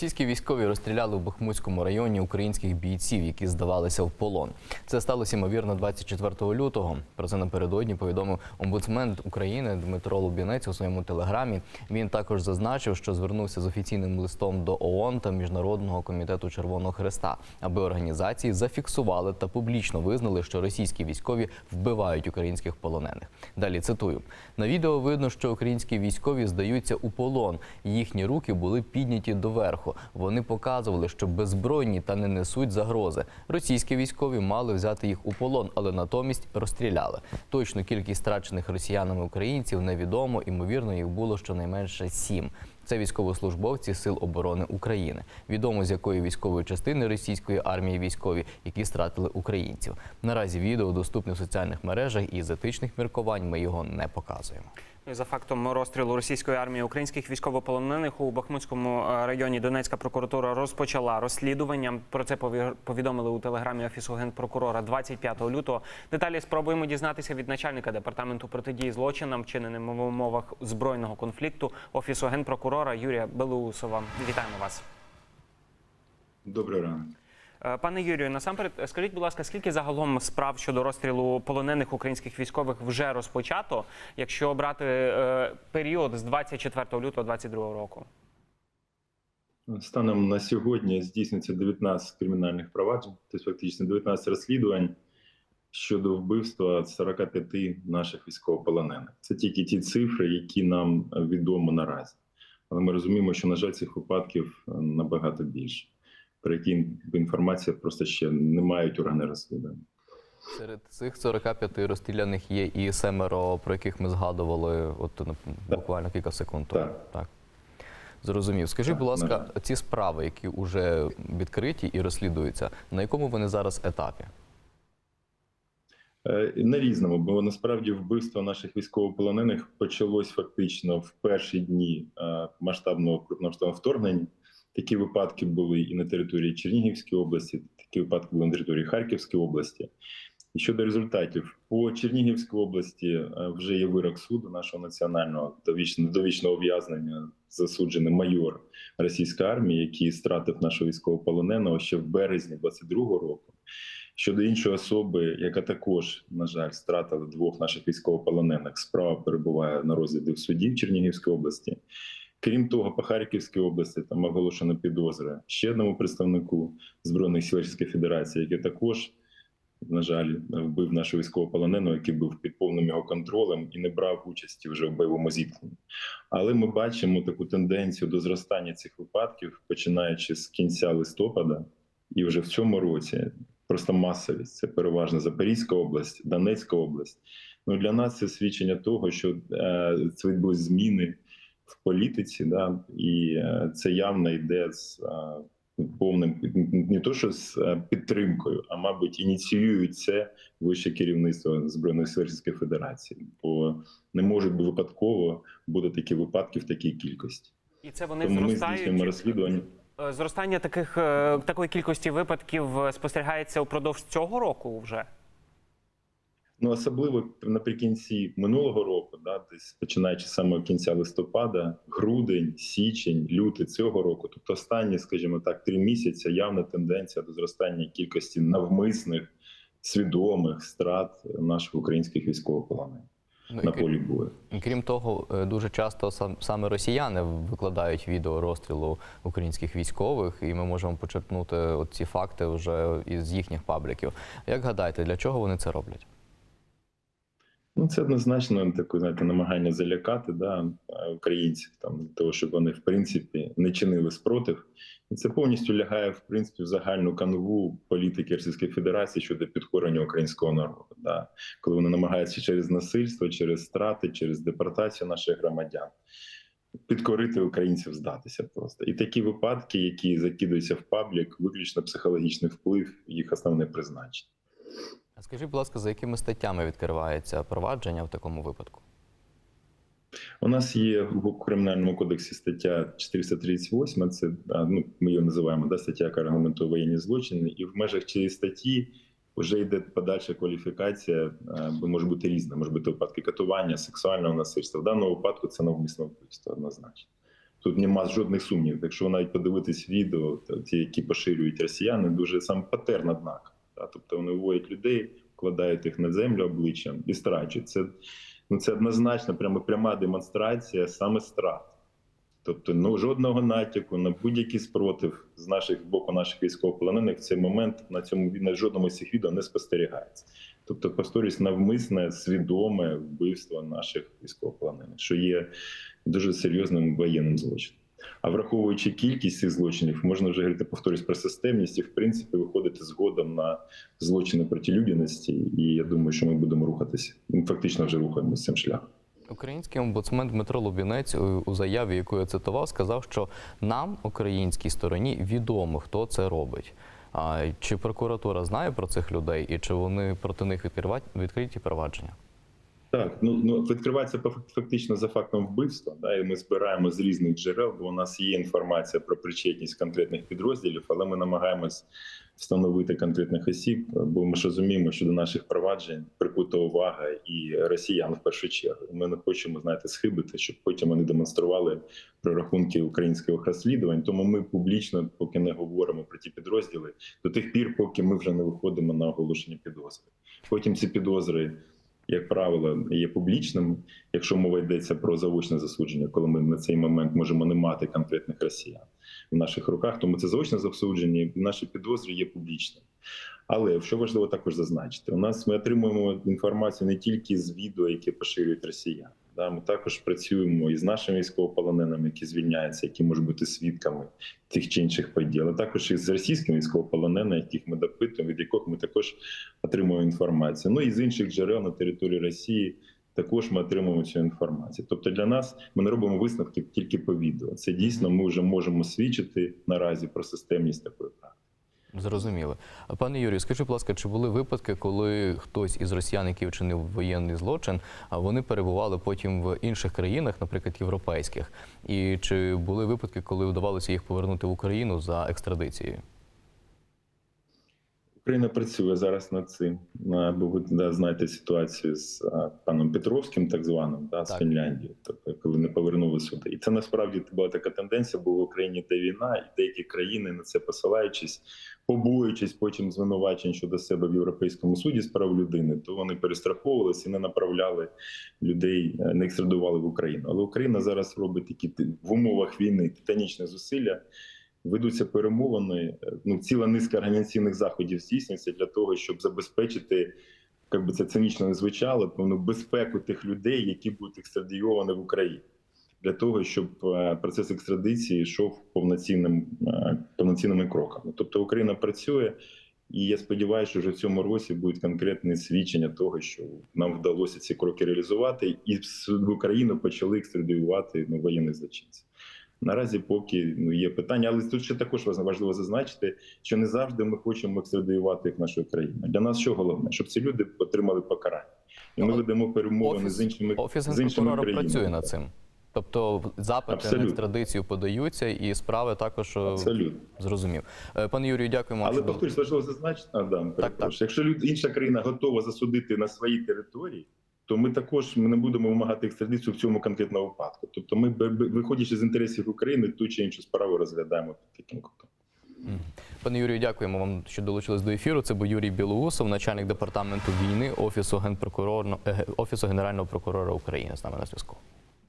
Російські військові розстріляли у Бахмутському районі українських бійців, які здавалися в полон. Це сталося ймовірно 24 лютого. Про це напередодні повідомив омбудсмен України Дмитро Лубінець у своєму телеграмі. Він також зазначив, що звернувся з офіційним листом до ООН та Міжнародного комітету Червоного Хреста, аби організації зафіксували та публічно визнали, що російські військові вбивають українських полонених. Далі цитую: на відео видно, що українські військові здаються у полон. Їхні руки були підняті доверху. Вони показували, що беззбройні та не несуть загрози. Російські військові мали взяти їх у полон, але натомість розстріляли. Точну кількість страчених росіянами українців невідомо. Ймовірно, їх було щонайменше сім. Це військовослужбовці Сил оборони України. Відомо з якої військової частини російської армії військові, які стратили українців. Наразі відео доступне в соціальних мережах і з етичних міркувань ми його не показуємо. Ну, За фактом розстрілу російської армії українських військовополонених у Бахмутському е, районі Донецька прокуратура розпочала розслідування. Про це пові- повідомили у телеграмі офісу генпрокурора 25 лютого. Деталі спробуємо дізнатися від начальника департаменту протидії злочинам, вчиненим в умовах збройного конфлікту офісу генпрокурора Юрія Белоусова. Вітаємо вас. Добрий ранок. Е, Пане Юрію, насамперед, скажіть, будь ласка, скільки загалом справ щодо розстрілу полонених українських військових вже розпочато, якщо брати е, період з 24 лютого 2022 року? Станом на сьогодні здійснюється 19 кримінальних проваджень, тобто фактично 19 розслідувань щодо вбивства 45 наших військовополонених. Це тільки ті цифри, які нам відомо наразі. Але ми розуміємо, що на жаль, цих випадків е, набагато більше, про які інформація просто ще не мають органи розслідування. Серед цих 45 розстріляних є і семеро, про яких ми згадували, от ну, буквально кілька секунд тому. Так. Так. Зрозумів. Скажіть, будь ласка, ці справи, які вже відкриті і розслідуються, на якому вони зараз етапі? Е, На різному, бо насправді вбивство наших військовополонених почалось фактично в перші дні е, масштабного крупномасштабного вторгнення. Такі випадки були і на території Чернігівської області, такі випадки були на території Харківської області. І щодо результатів, по Чернігівській області е, вже є вирок суду нашого національного довічного, ув'язнення, засуджений майор російської армії, який стратив нашого військовополоненого ще в березні 22-го року. Щодо іншої особи, яка також, на жаль, стратила двох наших військовополонених, справа перебуває на розгляді в суді в Чернігівській області. Крім того, по Харківській області там оголошено підозри ще одному представнику збройних сил Російської Федерації, який також, на жаль, вбив нашого військовополоненого, який був під повним його контролем і не брав участі вже в бойовому зіткненні. Але ми бачимо таку тенденцію до зростання цих випадків, починаючи з кінця листопада, і вже в цьому році просто масовість. Це переважно Запорізька область, Донецька область. Ну для нас це свідчення того, що е, це відбулись зміни в політиці, да, і е, це явно йде з е, повним не то, що з е, підтримкою, а мабуть, ініціюють це вище керівництво збройних сил Федерації, бо не можуть би випадково бути такі випадки в такій кількості. І це вони Тому ми здійснюємо розслідування. Зростання таких такої кількості випадків спостерігається упродовж цього року вже. Ну особливо наприкінці минулого року, да, десь починаючи з самого кінця листопада, грудень, січень, лютий цього року, тобто останні, скажімо так, три місяці явна тенденція до зростання кількості навмисних свідомих страт наших українських військовополонених Ну, на полі бою. Крім того, е, дуже часто сам саме росіяни викладають відео розстрілу українських військових, і ми можемо почерпнути ці факти вже із їхніх пабліків. Як гадаєте, для чого вони це роблять? Ну, це однозначно таке знаєте, намагання залякати да, українців, там для того, щоб вони в принципі не чинили спротив. І це повністю лягає в принципі в загальну канву політики Російської Федерації щодо підкорення українського народу. Да. Коли вони намагаються через насильство, через страти, через депортацію наших громадян підкорити українців, здатися просто. І такі випадки, які закидуються в паблік, виключно психологічний вплив, їх основне призначення. А скажіть, будь ласка, за якими статтями відкривається провадження в такому випадку? У нас є в кримінальному кодексі стаття 438, Це ну ми її називаємо да, стаття, яка регламентує воєнні злочини, і в межах цієї статті вже йде подальша кваліфікація, бо може бути різна, може бути випадки катування, сексуального насильства. В даному випадку це навмисне вбивство однозначно. Тут нема жодних сумнівів. Якщо навіть подивитись відео, ті, які поширюють росіяни, дуже сам патерн однак. Та, тобто вони вводять людей, вкладають їх на землю обличчям і страчують. Це, ну, це однозначно прямо пряма демонстрація саме страт. Тобто, ну жодного натяку на будь-який спротив з наших боку наших військовополонених в цей момент на цьому на жодному з цих відео не спостерігається. Тобто, повторюсь, навмисне свідоме вбивство наших військовополонених, що є дуже серйозним воєнним злочином. А враховуючи кількість цих злочинів, можна вже говорити, повторюсь, про системність і в принципі виходити згодом на злочини проти людяності. І я думаю, що ми будемо рухатися. Ми фактично вже рухаємося цим шляхом. Український омбудсмен Дмитро Лубінець у заяві, яку я цитував, сказав, що нам, українській стороні, відомо, хто це робить. А чи прокуратура знає про цих людей і чи вони проти них відкриті провадження? Так, ну ну відкривається фак- фактично за фактом вбивства. Да, і ми збираємо з різних джерел, бо у нас є інформація про причетність конкретних підрозділів, але ми намагаємось встановити конкретних осіб, бо ми ж розуміємо, що до наших проваджень прикута увага і росіян в першу чергу. Ми не хочемо знаєте, схибити, щоб потім вони демонстрували прорахунки українських розслідувань. Тому ми публічно поки не говоримо про ті підрозділи до тих пір, поки ми вже не виходимо на оголошення підозри. Потім ці підозри як правило, є публічним, якщо мова йдеться про заочне засудження, коли ми на цей момент можемо не мати конкретних росіян в наших руках, тому це заочне засудження, і наші підозри є публічним. Але що важливо також зазначити, у нас ми отримуємо інформацію не тільки з відео, яке поширюють росіяни. Да, ми також працюємо із нашими військовополоненими, які звільняються, які можуть бути свідками тих чи інших подій, але також із російськими військовополоненими, яких ми допитуємо, від яких ми також отримуємо інформацію. Ну і з інших джерел на території Росії також ми отримуємо цю інформацію. Тобто для нас ми не робимо висновки тільки по відео. Це дійсно ми вже можемо свідчити наразі про системність такої. Зрозуміло. Пане Юрію, скажіть, будь ласка, чи були випадки, коли хтось із росіян, який вчинив воєнний злочин, а вони перебували потім в інших країнах, наприклад, європейських? І чи були випадки, коли вдавалося їх повернути в Україну за екстрадицією? Україна працює зараз над цим. Бо ви да, знаєте ситуацію з а, паном Петровським, так званим, да, з Фінляндії, тобто коли не повернули сюди. І це насправді була така тенденція, бо в Україні йде війна, і деякі країни на це посилаючись, побоюючись потім звинувачень щодо себе в Європейському суді з прав людини, то вони перестраховувалися і не направляли людей, е, не екстрадували в Україну. Але Україна зараз робить такі в умовах війни титанічні зусилля. Ведуться перемовини. е, Ну, ціла низка організаційних заходів здійснюється для того, щоб забезпечити, як би це цинічно не звучало, певну безпеку тих людей, які будуть екстрадійовані в Україні, для того, щоб е, процес екстрадиції йшов повноцінним е, повноцінними кроками. Тобто Україна працює, і я сподіваюся, що вже в цьому році будуть конкретні свідчення того, що нам вдалося ці кроки реалізувати, і в Україну почали екстрадіювати ну, воєнних злочинців. Наразі поки ну є питання, але тут ще також важливо зазначити, що не завжди ми хочемо екстрадіювати їх в нашу країну. Для нас що головне, щоб ці люди отримали покарання, і ми ведемо перемовини Офіс, з іншими офіс з іншими країнами. працює над цим. Тобто запити Абсолютно. на екстрадицію подаються, і справи також е, Абсолютно. зрозумів. Е, Пане Юрію, дякуємо. Але повторюсь, важливо зазначити, а да, перепрошую. Якщо люд, інша країна готова засудити на своїй території, то ми також ми не будемо вимагати екстрадицію в цьому конкретному випадку. Тобто, ми виходячи з інтересів України, ту чи іншу справу розглядаємо під таким кутом. Пане Юрію, дякуємо вам, що долучились до ефіру. Це був Юрій Білоусов, начальник департаменту війни Офісу генпрокурора Офісу Генерального прокурора України. З нами на зв'язку.